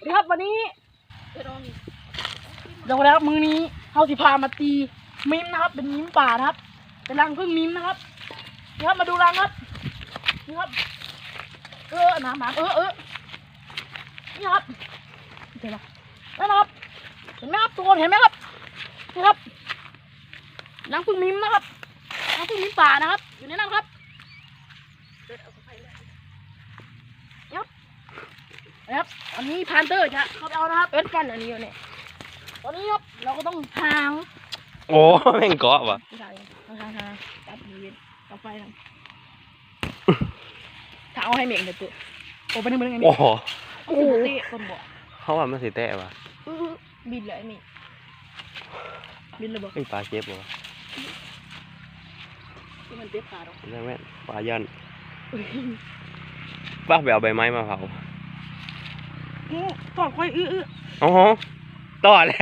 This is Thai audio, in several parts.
สวัสดีครับวันนี้เดี๋ยวแล้วมือนี้เขาสิพามาตีมิมนะครับ เป็นมิมป่านะครับ เป็นรังพึ่งมิมนะครับนี่ครับมาดูรังครับนี่ครับเออหนาหมาเออเออนี่ครับเห็นไหมนะครับเห็นไหมครับทุกคนเห็นไหมครับนี่ครับรังพึ่งมิมนะครับรังพึ่งมิมป่านะครับ อยู่ในนั้นครับนี่ครับนะครับ อันนี้พานเตอร์จะเขาไปเอานะครับเอิ้นฟันอันนี้อยู่เนี่ยตอนนี้ครับเราก็ต้องทางโอ้แม่งเกาะวะทางทางทางตัดบริเวณต่อไปทางถ้าเอาให้เมงเดี๋ยวตัวโอ้ไปนึงไปนึงไงโอ้โหโอ้โหเตะคนบอกเขาว่ามันสิแตะวะอื้อบินเลยไอ้เมงบินเลยบอกไอ้ยปลาเก็บวะที่มันเจ็บขาเราใช่ไหมปลายันป้าไปเอาใบไม้มาเผา โอ้ตอดค่อยอื้ออื้อโอ้โหต่อแล้ว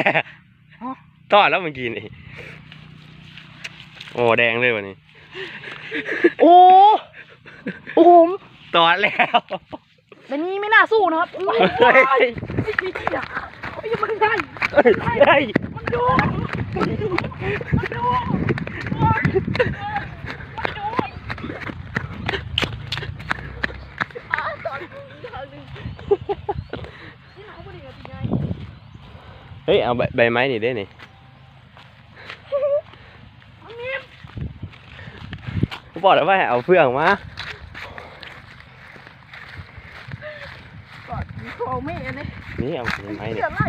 ฮะต่อแล้วเมื่อกี้นี่โอ้แดงเลยวะนี่โอ้โอ้โหต่อแล้วแต่นี้ไม่น่าสู้นะครับอุ้ยเฮ้ยไอ้อย่าไอ้ยมันได้เฮ้ยเฮ้ยมันโดนมันโดนมันโดนมันโดนอะตอนนี้ทางหนึ่งนี่หาผู้ดีกับพี่ไง เฮ้ย เอาใบใบไม้นี่ได้นี่อันนี้เขาบอกแล้วว่าให้เอาเฟืองมาก่อนมีโคไม่อันนี้นี่เอาใบไม้นี่เดี๋ยวไล่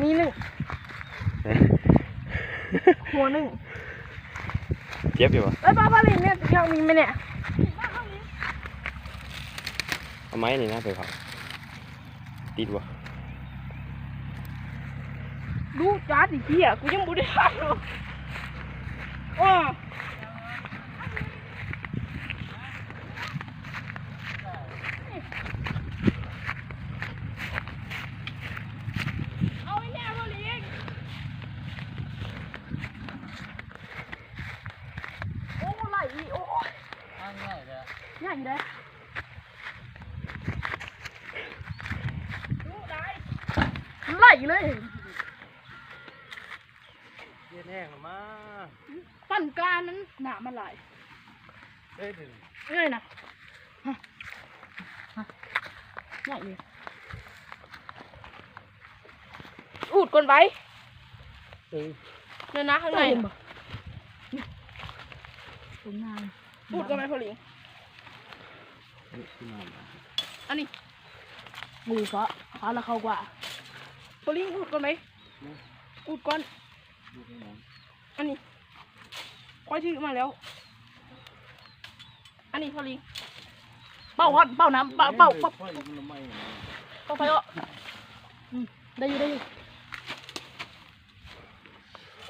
มีหนึ่งหัวหนึ่งเจ็บอยู่วะแล้วป้าป้าลินเนี่ยยังมีไหมเนี่ยเอาไม้นี่นะไปเผาติดวะ ดูจ้าดิเหี้ยกูยังบ่ได้ทำเลยว้าเอาไอ้แน่พ่อลิงโอ้ไหลโอ้ยง่ายเลยง่ายเลยดูได้ไหลเลยเย็นแห้งมาปั่นการนั้นหนามันไหลายเฮ้ยถึงเอ้ยนะฮะฮะใหญ่เลยอูดก่อนไปเนี่ยนะข้างในตรงงานอูดก่อนไหมพอลิงอันนี้มือก็ขาละเข้ากว่าพอลิงอูดก่อนไหมอูดก่อน อันนี้ค่อยถือมาแล้ว อันนี้พอลิงเป่าครับเป่าน้ำเป่าเป่าเป่าเป่าไปก็อืมได้อยู่ได้อยู่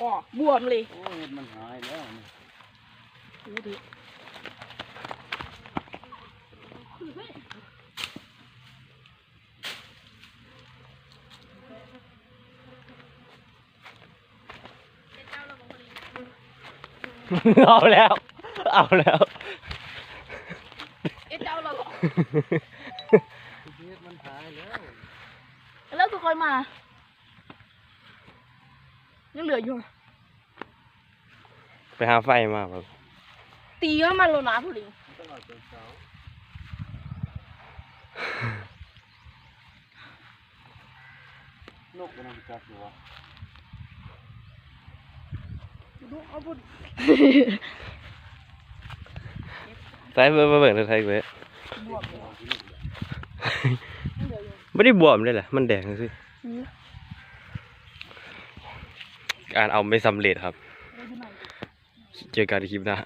อ๋อบวมเลย โอ้ยมันหายแล้วนี่ ดูดิคือเฮ้ย เอาแล้ว เอาแล้วเอ๊ะเจ้าเราเหรอเฮ็ดมันหายแล้วแล้วก็ค่อยมา ยังเหลืออยู่ ไปหาไฟมาแบบตีก็มันแล้วนะพอลิงต้องเอาจนเช้านกกำลังจับอยู่วะ ดูเอาบุญใส่เบอร์เบอร์เบอร์ใส่เบอร์บวมเลยยังเหลืออยู่ไม่ได้บวมเลยแหละมันแดงสิการเอาไม่สำเร็จครับ เจอกันในคลิปหน้า